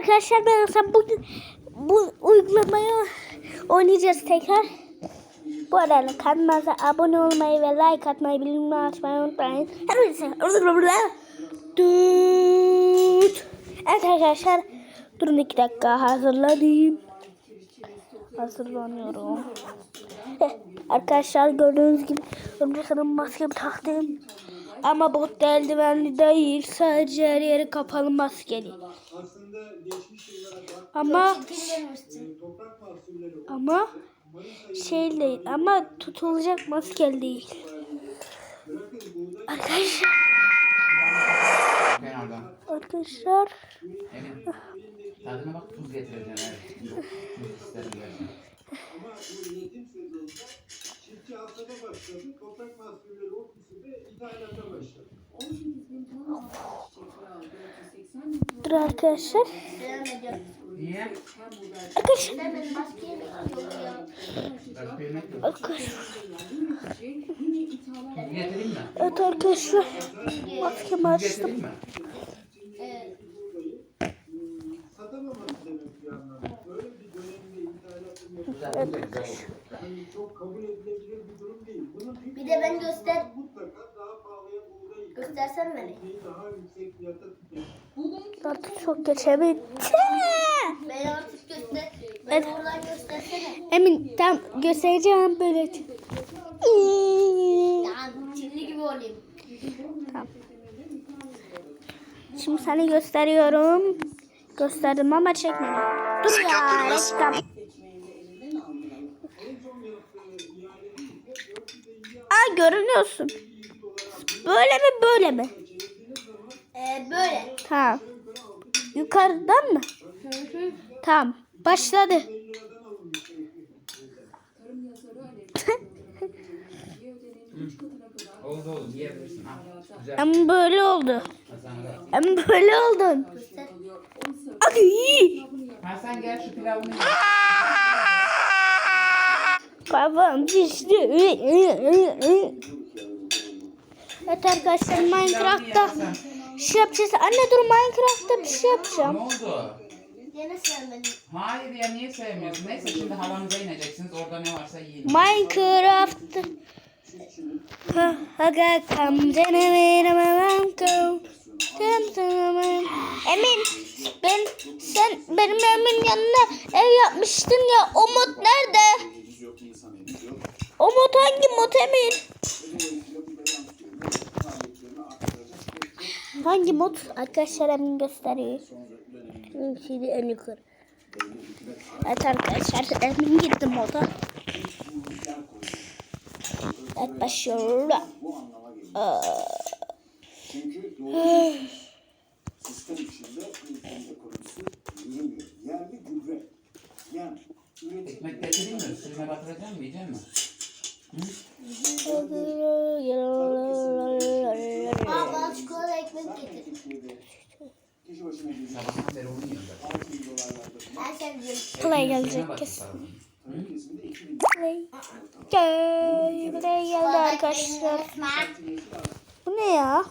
arkadaşlar ben bugün bu uygulamayı oynayacağız tekrar. Bu arada kanalımıza abone olmayı ve like atmayı bildirimleri açmayı unutmayın. Düt. Evet arkadaşlar durun iki dakika hazırlanayım. Hazırlanıyorum. Heh, arkadaşlar gördüğünüz gibi örümcek adam maskemi taktım. Ama bot eldivenli değil. Sadece her yeri kapalı maskeli. Ama ama şey değil ama tutulacak maskeli değil. Arkadaşlar arkadaşlar. Tadına bak tuz getireceğim evet. Çiftçi hasada başladı. Toprak mahsulleri ofisinde ithalata başladı. dur arkadaşlar. Niye? Arkadaşlar arkadaşlar. Evet arkadaşlar. Maskemi açtım. getireyim edilebilir bir durum değil. Bunun Bir de ben göster mutlaka daha pahalıya buğday göstersen beni. daha yüksek fiyata tüketiyor. Artık çok geçebitti. Ben artık göster. Evet. Ben oradan göstersene. Emin tam göstereceğim böyle. Yani Çinli gibi olayım. Şimdi seni gösteriyorum. Gösterdim ama çekmedim. Dur ya reklam. Görünüyorsun. Böyle mi böyle mi? Ee, böyle. Tamam. Yukarıdan mı? Tamam. Başladı. Oldu oldu yiyebilirsin ha. Güzel. Ama böyle oldu. Ama böyle oldun. Göster. Ay. Ha sen gel şu pilavını ye. Kafam şişti. Evet arkadaşlar Minecraft'ta şey yapacağız. Anne dur Minecraft'ta bir şey Ne yapacağım. oldu? Yine sevmedim. Hayır ya niye sevmiyorsun? Neyse şimdi havanıza ineceksiniz. Orada ne varsa yiyin. Minecraft. Ha, kam Emin ben sen benim evimin yanına ev yapmıştın ya o mod nerede? O mod hangi mod Emin? Hangi mod? Arkadaşlar Emin gösteriyor. Şimdi en yukarı. Evet arkadaşlar Emin gitti moda. Evet başlıyor. Aa. Çünkü doğru sistem içinde ülkenin ekonomisi yürümüyor. Yerli gübre. Yani üretim Ekmek getireyim mi? Suyuna batıracak mı? Yiyecek misin? Aa bana çikolata ekmek getir. Türkiye'de kişi başına geliyor. Sabahtan beri onu yiyorum ben. 6 bin dolarlarda Ben sevmiyorum. Play gelecek kesin. paranı. tarım kesiminde 2000 Play. Play geldi arkadaşlar. Bu ne ya?